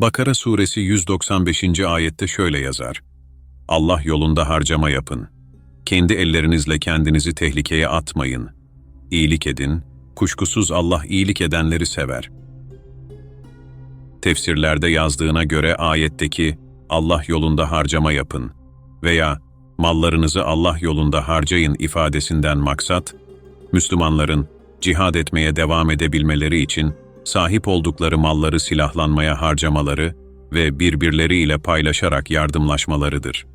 Bakara suresi 195. ayette şöyle yazar. Allah yolunda harcama yapın. Kendi ellerinizle kendinizi tehlikeye atmayın. İyilik edin, kuşkusuz Allah iyilik edenleri sever. Tefsirlerde yazdığına göre ayetteki Allah yolunda harcama yapın veya mallarınızı Allah yolunda harcayın ifadesinden maksat, Müslümanların cihad etmeye devam edebilmeleri için sahip oldukları malları silahlanmaya harcamaları ve birbirleriyle paylaşarak yardımlaşmalarıdır.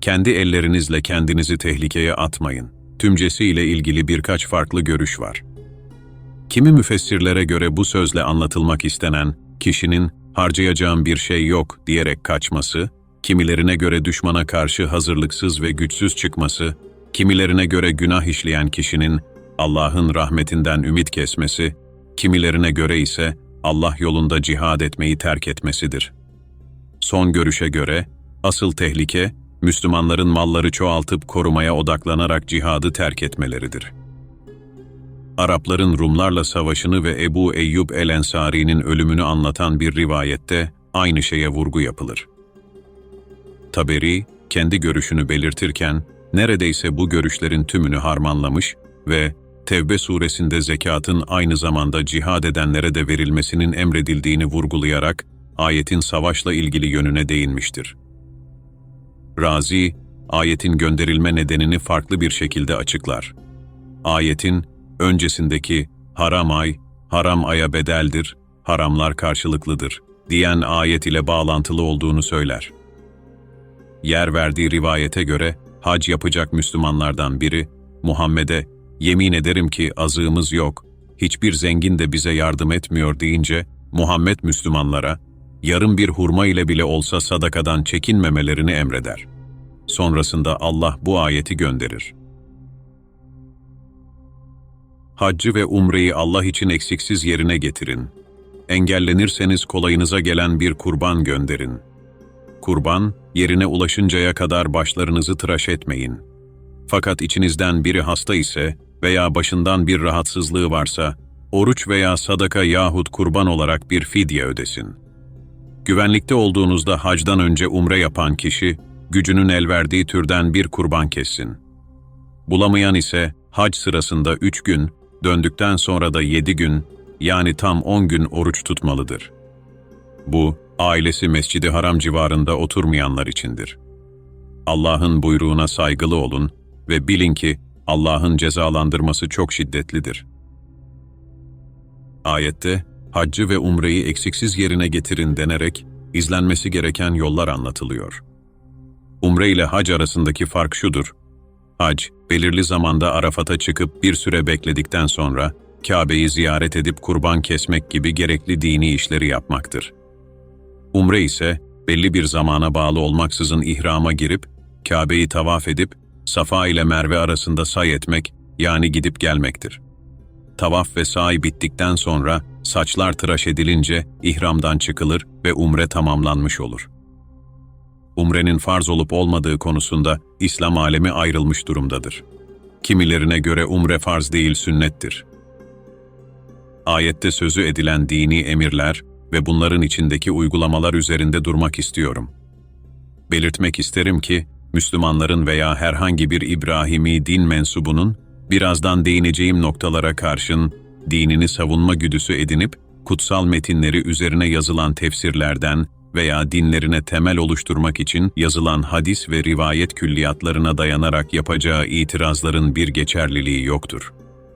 Kendi ellerinizle kendinizi tehlikeye atmayın. Tümcesiyle ilgili birkaç farklı görüş var. Kimi müfessirlere göre bu sözle anlatılmak istenen, kişinin harcayacağım bir şey yok diyerek kaçması, kimilerine göre düşmana karşı hazırlıksız ve güçsüz çıkması, kimilerine göre günah işleyen kişinin Allah'ın rahmetinden ümit kesmesi, kimilerine göre ise Allah yolunda cihad etmeyi terk etmesidir. Son görüşe göre, asıl tehlike, Müslümanların malları çoğaltıp korumaya odaklanarak cihadı terk etmeleridir. Arapların Rumlarla savaşını ve Ebu Eyyub el-Ensari'nin ölümünü anlatan bir rivayette aynı şeye vurgu yapılır. Taberi, kendi görüşünü belirtirken, neredeyse bu görüşlerin tümünü harmanlamış ve Tevbe suresinde zekatın aynı zamanda cihad edenlere de verilmesinin emredildiğini vurgulayarak, ayetin savaşla ilgili yönüne değinmiştir. Razi, ayetin gönderilme nedenini farklı bir şekilde açıklar. Ayetin, öncesindeki haram ay, haram aya bedeldir, haramlar karşılıklıdır diyen ayet ile bağlantılı olduğunu söyler. Yer verdiği rivayete göre hac yapacak Müslümanlardan biri, Muhammed'e yemin ederim ki azığımız yok, hiçbir zengin de bize yardım etmiyor deyince, Muhammed Müslümanlara, yarım bir hurma ile bile olsa sadakadan çekinmemelerini emreder. Sonrasında Allah bu ayeti gönderir. Haccı ve umreyi Allah için eksiksiz yerine getirin. Engellenirseniz kolayınıza gelen bir kurban gönderin. Kurban, yerine ulaşıncaya kadar başlarınızı tıraş etmeyin. Fakat içinizden biri hasta ise veya başından bir rahatsızlığı varsa, oruç veya sadaka yahut kurban olarak bir fidye ödesin. Güvenlikte olduğunuzda hacdan önce umre yapan kişi, gücünün el verdiği türden bir kurban kessin. Bulamayan ise hac sırasında üç gün, döndükten sonra da yedi gün, yani tam on gün oruç tutmalıdır. Bu, ailesi Mescid-i Haram civarında oturmayanlar içindir. Allah'ın buyruğuna saygılı olun ve bilin ki Allah'ın cezalandırması çok şiddetlidir. Ayette, haccı ve umreyi eksiksiz yerine getirin denerek, izlenmesi gereken yollar anlatılıyor. Umre ile hac arasındaki fark şudur. Hac, belirli zamanda Arafat'a çıkıp bir süre bekledikten sonra, Kabe'yi ziyaret edip kurban kesmek gibi gerekli dini işleri yapmaktır. Umre ise, belli bir zamana bağlı olmaksızın ihrama girip, Kabe'yi tavaf edip, Safa ile Merve arasında say etmek, yani gidip gelmektir. Tavaf ve say bittikten sonra, saçlar tıraş edilince ihramdan çıkılır ve umre tamamlanmış olur. Umrenin farz olup olmadığı konusunda İslam alemi ayrılmış durumdadır. Kimilerine göre umre farz değil sünnettir. Ayette sözü edilen dini emirler ve bunların içindeki uygulamalar üzerinde durmak istiyorum. Belirtmek isterim ki, Müslümanların veya herhangi bir İbrahimi din mensubunun, birazdan değineceğim noktalara karşın, dinini savunma güdüsü edinip, kutsal metinleri üzerine yazılan tefsirlerden veya dinlerine temel oluşturmak için yazılan hadis ve rivayet külliyatlarına dayanarak yapacağı itirazların bir geçerliliği yoktur.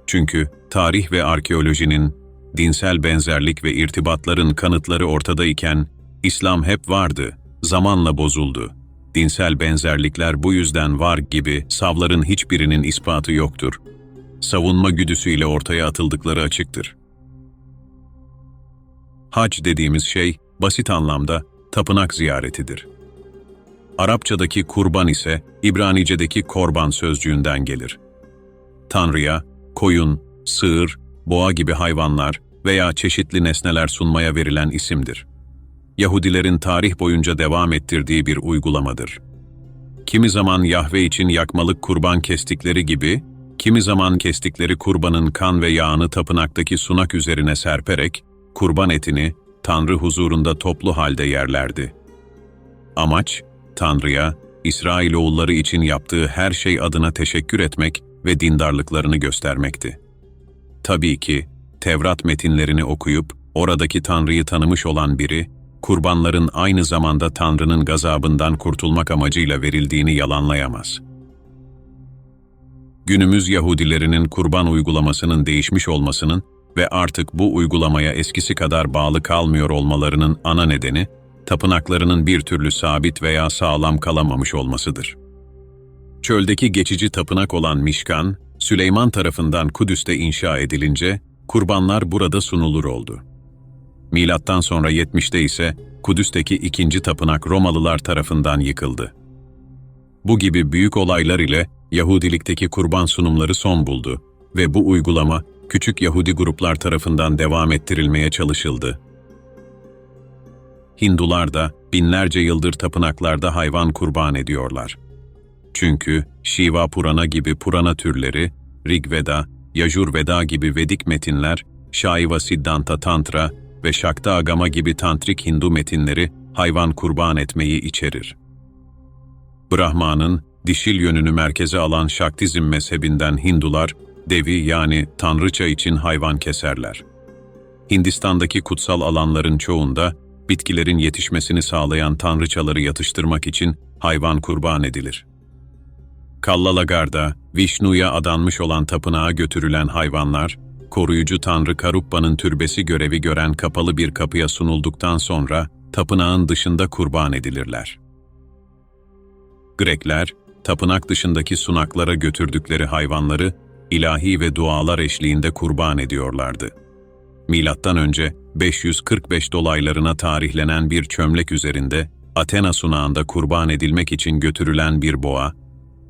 Çünkü tarih ve arkeolojinin, dinsel benzerlik ve irtibatların kanıtları ortadayken, İslam hep vardı, zamanla bozuldu. Dinsel benzerlikler bu yüzden var gibi savların hiçbirinin ispatı yoktur. Savunma güdüsüyle ortaya atıldıkları açıktır. Hac dediğimiz şey, basit anlamda tapınak ziyaretidir. Arapçadaki kurban ise İbranice'deki korban sözcüğünden gelir. Tanrı'ya, koyun, sığır, boğa gibi hayvanlar veya çeşitli nesneler sunmaya verilen isimdir. Yahudilerin tarih boyunca devam ettirdiği bir uygulamadır. Kimi zaman Yahve için yakmalık kurban kestikleri gibi, kimi zaman kestikleri kurbanın kan ve yağını tapınaktaki sunak üzerine serperek, kurban etini Tanrı huzurunda toplu halde yerlerdi. Amaç, Tanrı'ya, İsrailoğulları için yaptığı her şey adına teşekkür etmek ve dindarlıklarını göstermekti. Tabii ki, Tevrat metinlerini okuyup oradaki Tanrı'yı tanımış olan biri, kurbanların aynı zamanda Tanrı'nın gazabından kurtulmak amacıyla verildiğini yalanlayamaz. Günümüz Yahudilerinin kurban uygulamasının değişmiş olmasının ve artık bu uygulamaya eskisi kadar bağlı kalmıyor olmalarının ana nedeni, tapınaklarının bir türlü sabit veya sağlam kalamamış olmasıdır. Çöldeki geçici tapınak olan Mişkan, Süleyman tarafından Kudüs'te inşa edilince, kurbanlar burada sunulur oldu. Milattan sonra 70'te ise Kudüs'teki ikinci tapınak Romalılar tarafından yıkıldı. Bu gibi büyük olaylar ile Yahudilikteki kurban sunumları son buldu ve bu uygulama küçük Yahudi gruplar tarafından devam ettirilmeye çalışıldı. Hindular da binlerce yıldır tapınaklarda hayvan kurban ediyorlar. Çünkü Shiva Purana gibi Purana türleri, Rig Veda, Yajur Veda gibi Vedik metinler, Shaiva Siddhanta Tantra ve Shakta Agama gibi tantrik Hindu metinleri hayvan kurban etmeyi içerir. Brahman'ın dişil yönünü merkeze alan Şaktizm mezhebinden Hindular, devi yani tanrıça için hayvan keserler. Hindistan'daki kutsal alanların çoğunda bitkilerin yetişmesini sağlayan tanrıçaları yatıştırmak için hayvan kurban edilir. Kallalagar'da Vishnu'ya adanmış olan tapınağa götürülen hayvanlar, koruyucu tanrı Karuppa'nın türbesi görevi gören kapalı bir kapıya sunulduktan sonra tapınağın dışında kurban edilirler. Grekler, tapınak dışındaki sunaklara götürdükleri hayvanları ilahi ve dualar eşliğinde kurban ediyorlardı. Milattan önce 545 dolaylarına tarihlenen bir çömlek üzerinde Athena sunağında kurban edilmek için götürülen bir boğa,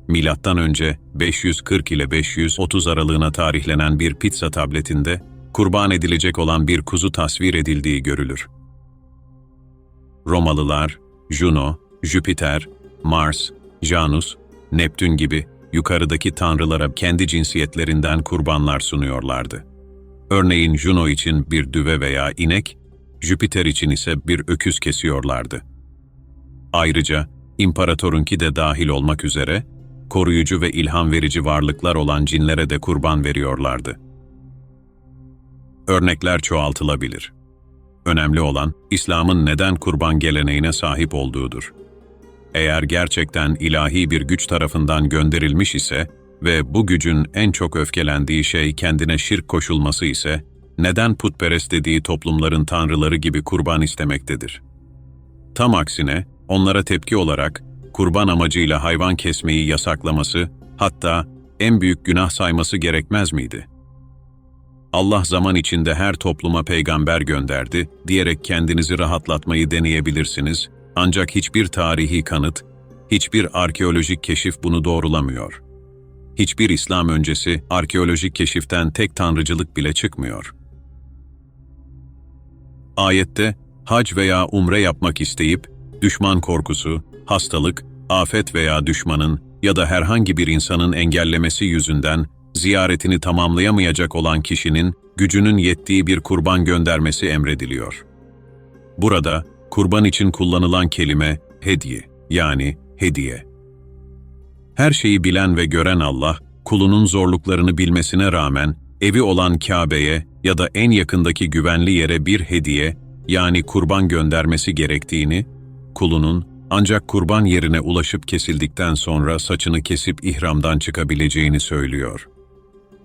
milattan önce 540 ile 530 aralığına tarihlenen bir pizza tabletinde kurban edilecek olan bir kuzu tasvir edildiği görülür. Romalılar, Juno, Jüpiter, Mars, Janus, Neptün gibi yukarıdaki tanrılara kendi cinsiyetlerinden kurbanlar sunuyorlardı. Örneğin Juno için bir düve veya inek, Jüpiter için ise bir öküz kesiyorlardı. Ayrıca imparatorunki de dahil olmak üzere koruyucu ve ilham verici varlıklar olan cinlere de kurban veriyorlardı. Örnekler çoğaltılabilir. Önemli olan İslam'ın neden kurban geleneğine sahip olduğudur. Eğer gerçekten ilahi bir güç tarafından gönderilmiş ise ve bu gücün en çok öfkelendiği şey kendine şirk koşulması ise, neden putperest dediği toplumların tanrıları gibi kurban istemektedir? Tam aksine, onlara tepki olarak, kurban amacıyla hayvan kesmeyi yasaklaması, hatta en büyük günah sayması gerekmez miydi? Allah zaman içinde her topluma peygamber gönderdi, diyerek kendinizi rahatlatmayı deneyebilirsiniz, ancak hiçbir tarihi kanıt, hiçbir arkeolojik keşif bunu doğrulamıyor.'' hiçbir İslam öncesi arkeolojik keşiften tek tanrıcılık bile çıkmıyor. Ayette, hac veya umre yapmak isteyip, düşman korkusu, hastalık, afet veya düşmanın ya da herhangi bir insanın engellemesi yüzünden ziyaretini tamamlayamayacak olan kişinin gücünün yettiği bir kurban göndermesi emrediliyor. Burada kurban için kullanılan kelime hediye yani hediye. Her şeyi bilen ve gören Allah, kulunun zorluklarını bilmesine rağmen evi olan Kabe'ye ya da en yakındaki güvenli yere bir hediye yani kurban göndermesi gerektiğini, kulunun ancak kurban yerine ulaşıp kesildikten sonra saçını kesip ihramdan çıkabileceğini söylüyor.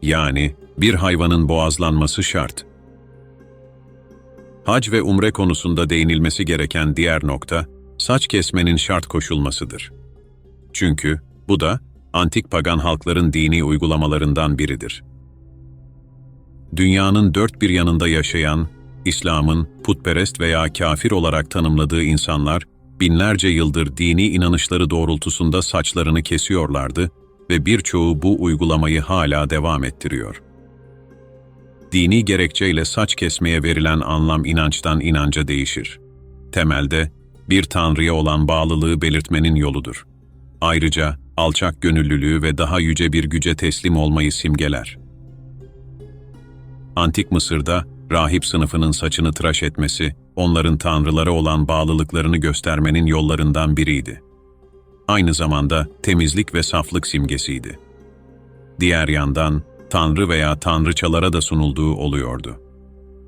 Yani bir hayvanın boğazlanması şart. Hac ve umre konusunda değinilmesi gereken diğer nokta, saç kesmenin şart koşulmasıdır. Çünkü bu da antik pagan halkların dini uygulamalarından biridir. Dünyanın dört bir yanında yaşayan, İslam'ın putperest veya kafir olarak tanımladığı insanlar, binlerce yıldır dini inanışları doğrultusunda saçlarını kesiyorlardı ve birçoğu bu uygulamayı hala devam ettiriyor. Dini gerekçeyle saç kesmeye verilen anlam inançtan inanca değişir. Temelde, bir tanrıya olan bağlılığı belirtmenin yoludur. Ayrıca, alçak gönüllülüğü ve daha yüce bir güce teslim olmayı simgeler. Antik Mısır'da rahip sınıfının saçını tıraş etmesi onların tanrılara olan bağlılıklarını göstermenin yollarından biriydi. Aynı zamanda temizlik ve saflık simgesiydi. Diğer yandan, tanrı veya tanrıçalara da sunulduğu oluyordu.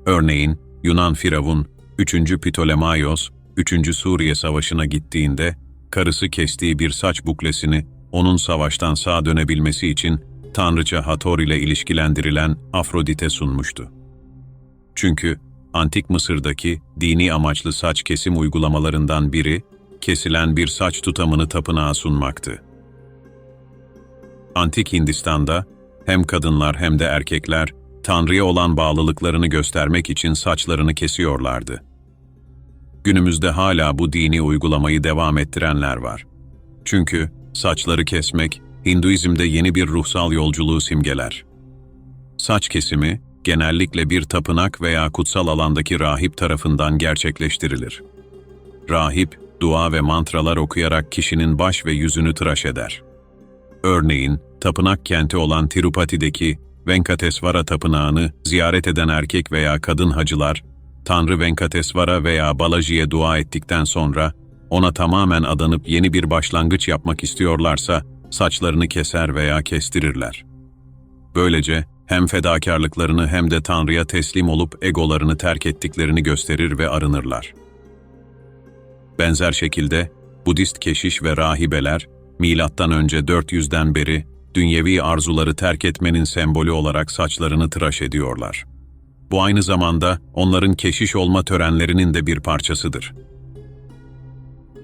Örneğin, Yunan Firavun, 3. Ptolemaios, 3. Suriye Savaşı'na gittiğinde, karısı kestiği bir saç buklesini onun savaştan sağ dönebilmesi için tanrıça Hathor ile ilişkilendirilen Afrodite sunmuştu. Çünkü Antik Mısır'daki dini amaçlı saç kesim uygulamalarından biri, kesilen bir saç tutamını tapınağa sunmaktı. Antik Hindistan'da hem kadınlar hem de erkekler Tanrı'ya olan bağlılıklarını göstermek için saçlarını kesiyorlardı. Günümüzde hala bu dini uygulamayı devam ettirenler var. Çünkü saçları kesmek Hinduizm'de yeni bir ruhsal yolculuğu simgeler. Saç kesimi genellikle bir tapınak veya kutsal alandaki rahip tarafından gerçekleştirilir. Rahip, dua ve mantralar okuyarak kişinin baş ve yüzünü tıraş eder. Örneğin, tapınak kenti olan Tirupati'deki Venkatesvara tapınağını ziyaret eden erkek veya kadın hacılar, Tanrı Venkatesvara veya Balaji'ye dua ettikten sonra, ona tamamen adanıp yeni bir başlangıç yapmak istiyorlarsa, saçlarını keser veya kestirirler. Böylece hem fedakarlıklarını hem de Tanrı'ya teslim olup egolarını terk ettiklerini gösterir ve arınırlar. Benzer şekilde Budist keşiş ve rahibeler milattan önce 400'den beri dünyevi arzuları terk etmenin sembolü olarak saçlarını tıraş ediyorlar. Bu aynı zamanda onların keşiş olma törenlerinin de bir parçasıdır.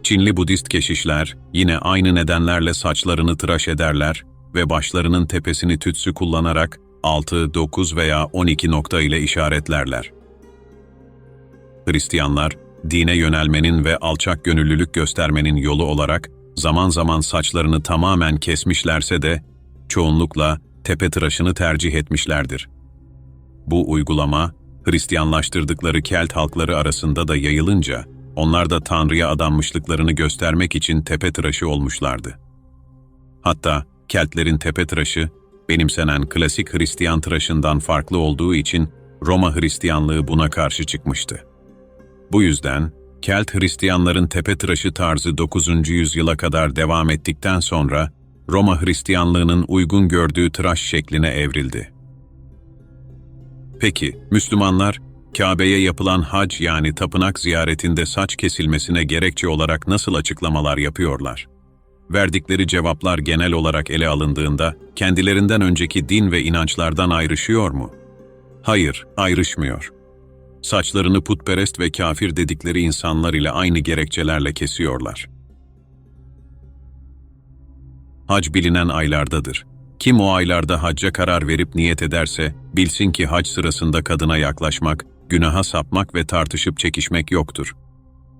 Çinli Budist keşişler yine aynı nedenlerle saçlarını tıraş ederler ve başlarının tepesini tütsü kullanarak 6, 9 veya 12 nokta ile işaretlerler. Hristiyanlar, dine yönelmenin ve alçak gönüllülük göstermenin yolu olarak zaman zaman saçlarını tamamen kesmişlerse de çoğunlukla tepe tıraşını tercih etmişlerdir. Bu uygulama, Hristiyanlaştırdıkları Kelt halkları arasında da yayılınca, onlar da Tanrı'ya adanmışlıklarını göstermek için tepe tıraşı olmuşlardı. Hatta Keltlerin tepe tıraşı, benimsenen klasik Hristiyan tıraşından farklı olduğu için Roma Hristiyanlığı buna karşı çıkmıştı. Bu yüzden, Kelt Hristiyanların tepe tıraşı tarzı 9. yüzyıla kadar devam ettikten sonra, Roma Hristiyanlığının uygun gördüğü tıraş şekline evrildi. Peki, Müslümanlar, Kabe'ye yapılan hac yani tapınak ziyaretinde saç kesilmesine gerekçe olarak nasıl açıklamalar yapıyorlar? Verdikleri cevaplar genel olarak ele alındığında kendilerinden önceki din ve inançlardan ayrışıyor mu? Hayır, ayrışmıyor. Saçlarını putperest ve kafir dedikleri insanlar ile aynı gerekçelerle kesiyorlar. Hac bilinen aylardadır. Kim o aylarda hacca karar verip niyet ederse, bilsin ki hac sırasında kadına yaklaşmak, günaha sapmak ve tartışıp çekişmek yoktur.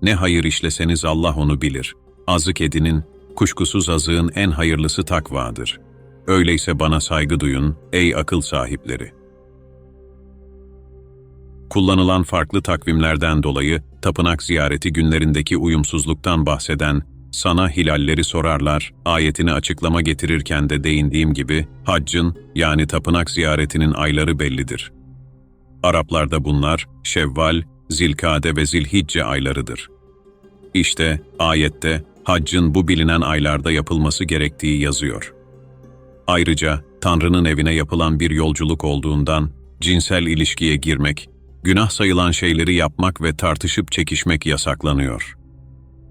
Ne hayır işleseniz Allah onu bilir. Azık edinin, kuşkusuz azığın en hayırlısı takvadır. Öyleyse bana saygı duyun, ey akıl sahipleri. Kullanılan farklı takvimlerden dolayı, tapınak ziyareti günlerindeki uyumsuzluktan bahseden, sana hilalleri sorarlar, ayetini açıklama getirirken de değindiğim gibi, haccın yani tapınak ziyaretinin ayları bellidir. Araplarda bunlar Şevval, Zilkade ve Zilhicce aylarıdır. İşte ayette haccın bu bilinen aylarda yapılması gerektiği yazıyor. Ayrıca Tanrı'nın evine yapılan bir yolculuk olduğundan cinsel ilişkiye girmek, günah sayılan şeyleri yapmak ve tartışıp çekişmek yasaklanıyor.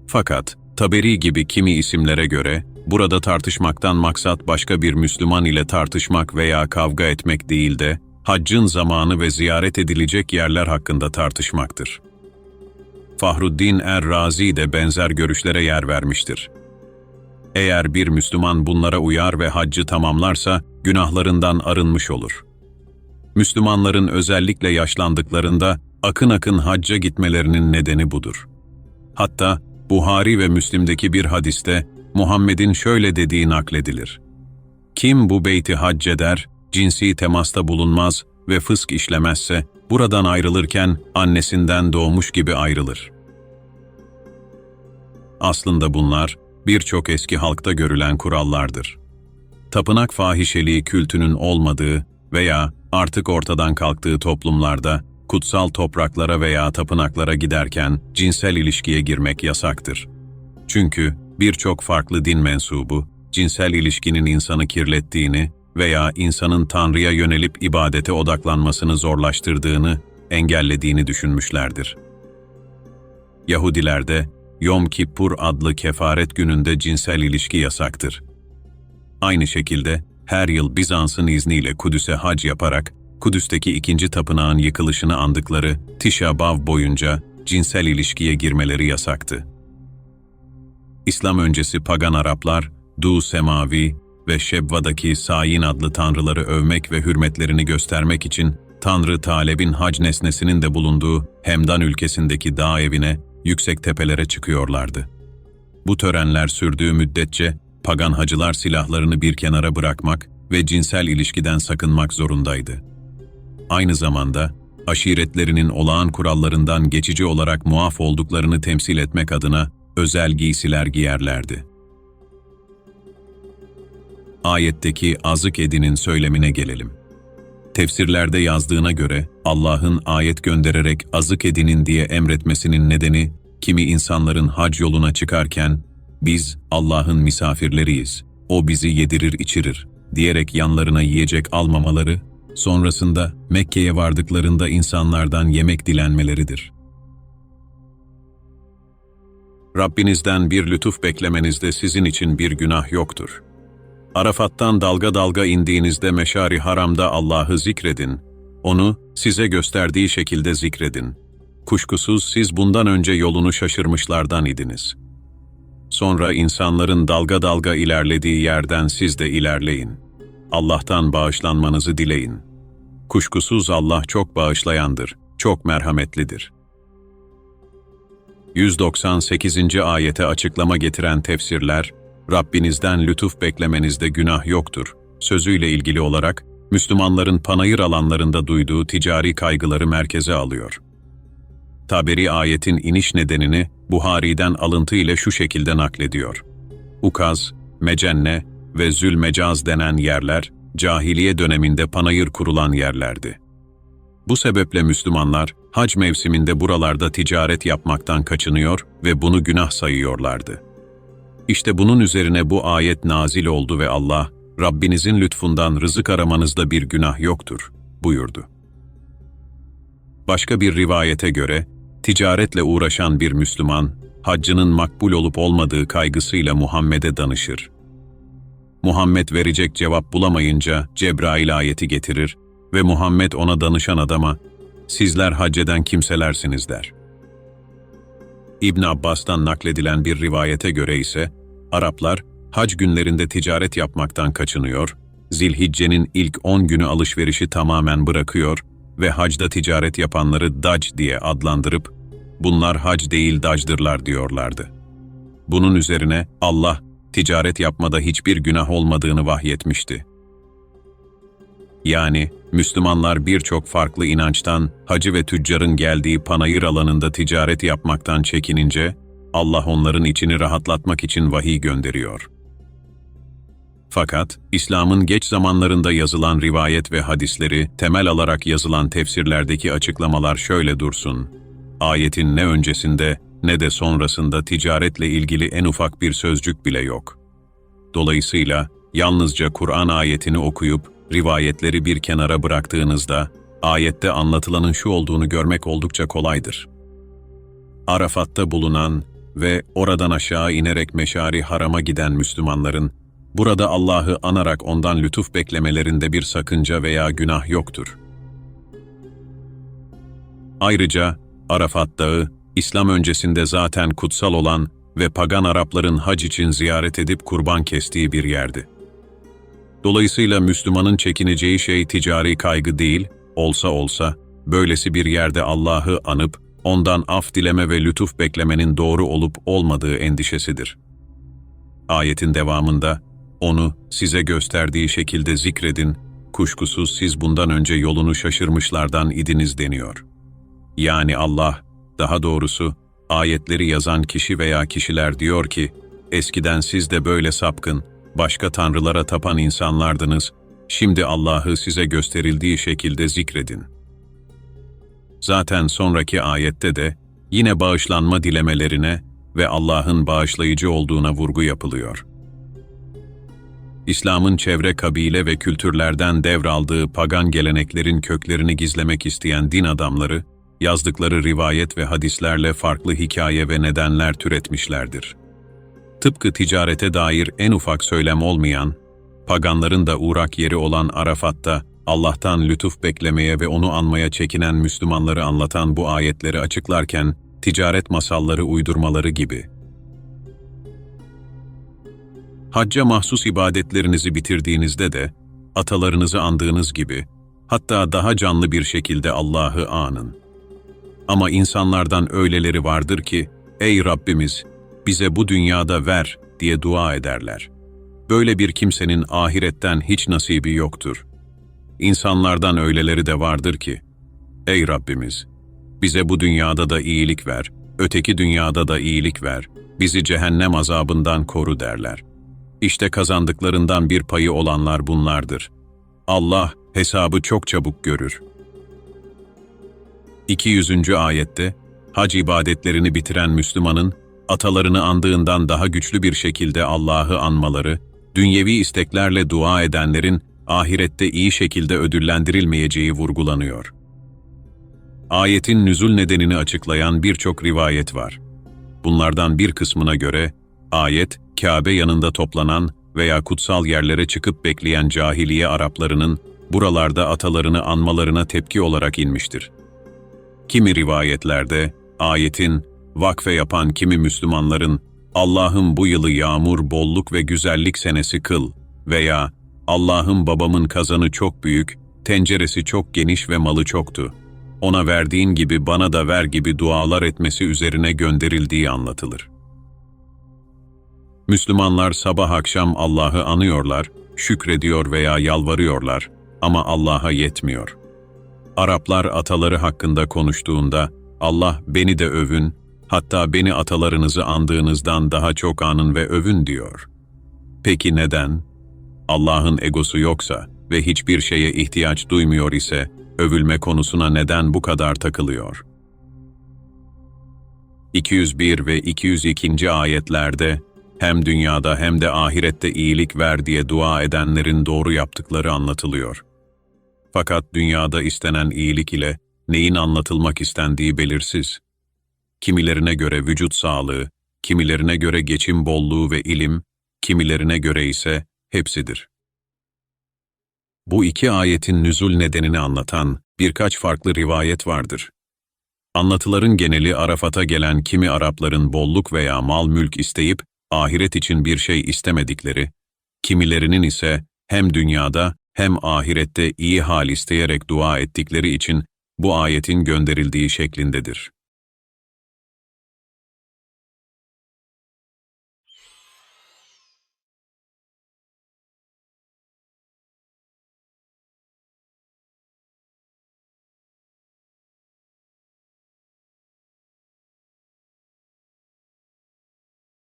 Fakat Taberi gibi kimi isimlere göre burada tartışmaktan maksat başka bir Müslüman ile tartışmak veya kavga etmek değil de haccın zamanı ve ziyaret edilecek yerler hakkında tartışmaktır. Fahruddin Er-Razi de benzer görüşlere yer vermiştir. Eğer bir Müslüman bunlara uyar ve haccı tamamlarsa günahlarından arınmış olur. Müslümanların özellikle yaşlandıklarında akın akın hacca gitmelerinin nedeni budur. Hatta Buhari ve Müslim'deki bir hadiste Muhammed'in şöyle dediği nakledilir. Kim bu beyti hac eder, cinsi temasta bulunmaz ve fısk işlemezse, buradan ayrılırken annesinden doğmuş gibi ayrılır. Aslında bunlar, birçok eski halkta görülen kurallardır. Tapınak fahişeliği kültünün olmadığı veya artık ortadan kalktığı toplumlarda kutsal topraklara veya tapınaklara giderken cinsel ilişkiye girmek yasaktır. Çünkü birçok farklı din mensubu, cinsel ilişkinin insanı kirlettiğini veya insanın Tanrı'ya yönelip ibadete odaklanmasını zorlaştırdığını, engellediğini düşünmüşlerdir. Yahudilerde Yom Kippur adlı kefaret gününde cinsel ilişki yasaktır. Aynı şekilde her yıl Bizans'ın izniyle Kudüs'e hac yaparak Kudüs'teki ikinci tapınağın yıkılışını andıkları Tişa Bav boyunca cinsel ilişkiye girmeleri yasaktı. İslam öncesi pagan Araplar, Du Semavi ve Şebva'daki Sayin adlı tanrıları övmek ve hürmetlerini göstermek için Tanrı Taleb'in hac nesnesinin de bulunduğu Hemdan ülkesindeki dağ evine, yüksek tepelere çıkıyorlardı. Bu törenler sürdüğü müddetçe pagan hacılar silahlarını bir kenara bırakmak ve cinsel ilişkiden sakınmak zorundaydı. Aynı zamanda aşiretlerinin olağan kurallarından geçici olarak muaf olduklarını temsil etmek adına özel giysiler giyerlerdi. Ayetteki azık edinin söylemine gelelim. Tefsirlerde yazdığına göre Allah'ın ayet göndererek azık edinin diye emretmesinin nedeni, kimi insanların hac yoluna çıkarken, biz Allah'ın misafirleriyiz, o bizi yedirir içirir, diyerek yanlarına yiyecek almamaları, sonrasında Mekke'ye vardıklarında insanlardan yemek dilenmeleridir. Rabbinizden bir lütuf beklemenizde sizin için bir günah yoktur. Arafat'tan dalga dalga indiğinizde meşari haramda Allah'ı zikredin, onu size gösterdiği şekilde zikredin. Kuşkusuz siz bundan önce yolunu şaşırmışlardan idiniz. Sonra insanların dalga dalga ilerlediği yerden siz de ilerleyin. Allah'tan bağışlanmanızı dileyin. Kuşkusuz Allah çok bağışlayandır, çok merhametlidir.'' 198. ayete açıklama getiren tefsirler, Rabbinizden lütuf beklemenizde günah yoktur, sözüyle ilgili olarak, Müslümanların panayır alanlarında duyduğu ticari kaygıları merkeze alıyor. Taberi ayetin iniş nedenini Buhari'den alıntı ile şu şekilde naklediyor. Ukaz, Mecenne ve Zülmecaz denen yerler, cahiliye döneminde panayır kurulan yerlerdi. Bu sebeple Müslümanlar, hac mevsiminde buralarda ticaret yapmaktan kaçınıyor ve bunu günah sayıyorlardı. İşte bunun üzerine bu ayet nazil oldu ve Allah, Rabbinizin lütfundan rızık aramanızda bir günah yoktur, buyurdu. Başka bir rivayete göre, ticaretle uğraşan bir Müslüman, haccının makbul olup olmadığı kaygısıyla Muhammed'e danışır. Muhammed verecek cevap bulamayınca Cebrail ayeti getirir ve Muhammed ona danışan adama, sizler hacceden kimselersiniz der. İbn Abbas'tan nakledilen bir rivayete göre ise, Araplar hac günlerinde ticaret yapmaktan kaçınıyor, Zilhicce'nin ilk 10 günü alışverişi tamamen bırakıyor ve hacda ticaret yapanları dac diye adlandırıp, bunlar hac değil dacdırlar diyorlardı. Bunun üzerine Allah, ticaret yapmada hiçbir günah olmadığını vahyetmişti. Yani Müslümanlar birçok farklı inançtan hacı ve tüccarın geldiği panayır alanında ticaret yapmaktan çekinince Allah onların içini rahatlatmak için vahiy gönderiyor. Fakat İslam'ın geç zamanlarında yazılan rivayet ve hadisleri temel alarak yazılan tefsirlerdeki açıklamalar şöyle dursun. Ayetin ne öncesinde ne de sonrasında ticaretle ilgili en ufak bir sözcük bile yok. Dolayısıyla yalnızca Kur'an ayetini okuyup rivayetleri bir kenara bıraktığınızda, ayette anlatılanın şu olduğunu görmek oldukça kolaydır. Arafat'ta bulunan ve oradan aşağı inerek meşari harama giden Müslümanların, burada Allah'ı anarak ondan lütuf beklemelerinde bir sakınca veya günah yoktur. Ayrıca Arafat Dağı, İslam öncesinde zaten kutsal olan ve pagan Arapların hac için ziyaret edip kurban kestiği bir yerdi. Dolayısıyla Müslümanın çekineceği şey ticari kaygı değil, olsa olsa, böylesi bir yerde Allah'ı anıp, ondan af dileme ve lütuf beklemenin doğru olup olmadığı endişesidir. Ayetin devamında, onu size gösterdiği şekilde zikredin, kuşkusuz siz bundan önce yolunu şaşırmışlardan idiniz deniyor. Yani Allah, daha doğrusu, ayetleri yazan kişi veya kişiler diyor ki, eskiden siz de böyle sapkın, başka tanrılara tapan insanlardınız, şimdi Allah'ı size gösterildiği şekilde zikredin. Zaten sonraki ayette de yine bağışlanma dilemelerine ve Allah'ın bağışlayıcı olduğuna vurgu yapılıyor. İslam'ın çevre kabile ve kültürlerden devraldığı pagan geleneklerin köklerini gizlemek isteyen din adamları, yazdıkları rivayet ve hadislerle farklı hikaye ve nedenler türetmişlerdir. Tıpkı ticarete dair en ufak söylem olmayan, paganların da uğrak yeri olan Arafat'ta Allah'tan lütuf beklemeye ve onu anmaya çekinen Müslümanları anlatan bu ayetleri açıklarken, ticaret masalları uydurmaları gibi. Hacca mahsus ibadetlerinizi bitirdiğinizde de, atalarınızı andığınız gibi, hatta daha canlı bir şekilde Allah'ı anın. Ama insanlardan öyleleri vardır ki, ey Rabbimiz, bize bu dünyada ver diye dua ederler. Böyle bir kimsenin ahiretten hiç nasibi yoktur. İnsanlardan öyleleri de vardır ki, ey Rabbimiz, bize bu dünyada da iyilik ver, öteki dünyada da iyilik ver, bizi cehennem azabından koru derler. İşte kazandıklarından bir payı olanlar bunlardır. Allah hesabı çok çabuk görür. 200. ayette, hac ibadetlerini bitiren Müslümanın, atalarını andığından daha güçlü bir şekilde Allah'ı anmaları, dünyevi isteklerle dua edenlerin ahirette iyi şekilde ödüllendirilmeyeceği vurgulanıyor. Ayetin nüzul nedenini açıklayan birçok rivayet var. Bunlardan bir kısmına göre, ayet, Kabe yanında toplanan veya kutsal yerlere çıkıp bekleyen cahiliye Araplarının buralarda atalarını anmalarına tepki olarak inmiştir. Kimi rivayetlerde, ayetin, vakfe yapan kimi Müslümanların, Allah'ım bu yılı yağmur, bolluk ve güzellik senesi kıl veya Allah'ım babamın kazanı çok büyük, tenceresi çok geniş ve malı çoktu. Ona verdiğin gibi bana da ver gibi dualar etmesi üzerine gönderildiği anlatılır. Müslümanlar sabah akşam Allah'ı anıyorlar, şükrediyor veya yalvarıyorlar ama Allah'a yetmiyor. Araplar ataları hakkında konuştuğunda Allah beni de övün, hatta beni atalarınızı andığınızdan daha çok anın ve övün diyor. Peki neden? Allah'ın egosu yoksa ve hiçbir şeye ihtiyaç duymuyor ise övülme konusuna neden bu kadar takılıyor? 201 ve 202. ayetlerde hem dünyada hem de ahirette iyilik ver diye dua edenlerin doğru yaptıkları anlatılıyor. Fakat dünyada istenen iyilik ile neyin anlatılmak istendiği belirsiz. Kimilerine göre vücut sağlığı, kimilerine göre geçim bolluğu ve ilim, kimilerine göre ise hepsidir. Bu iki ayetin nüzul nedenini anlatan birkaç farklı rivayet vardır. Anlatıların geneli Arafat'a gelen kimi Arapların bolluk veya mal mülk isteyip ahiret için bir şey istemedikleri, kimilerinin ise hem dünyada hem ahirette iyi hal isteyerek dua ettikleri için bu ayetin gönderildiği şeklindedir.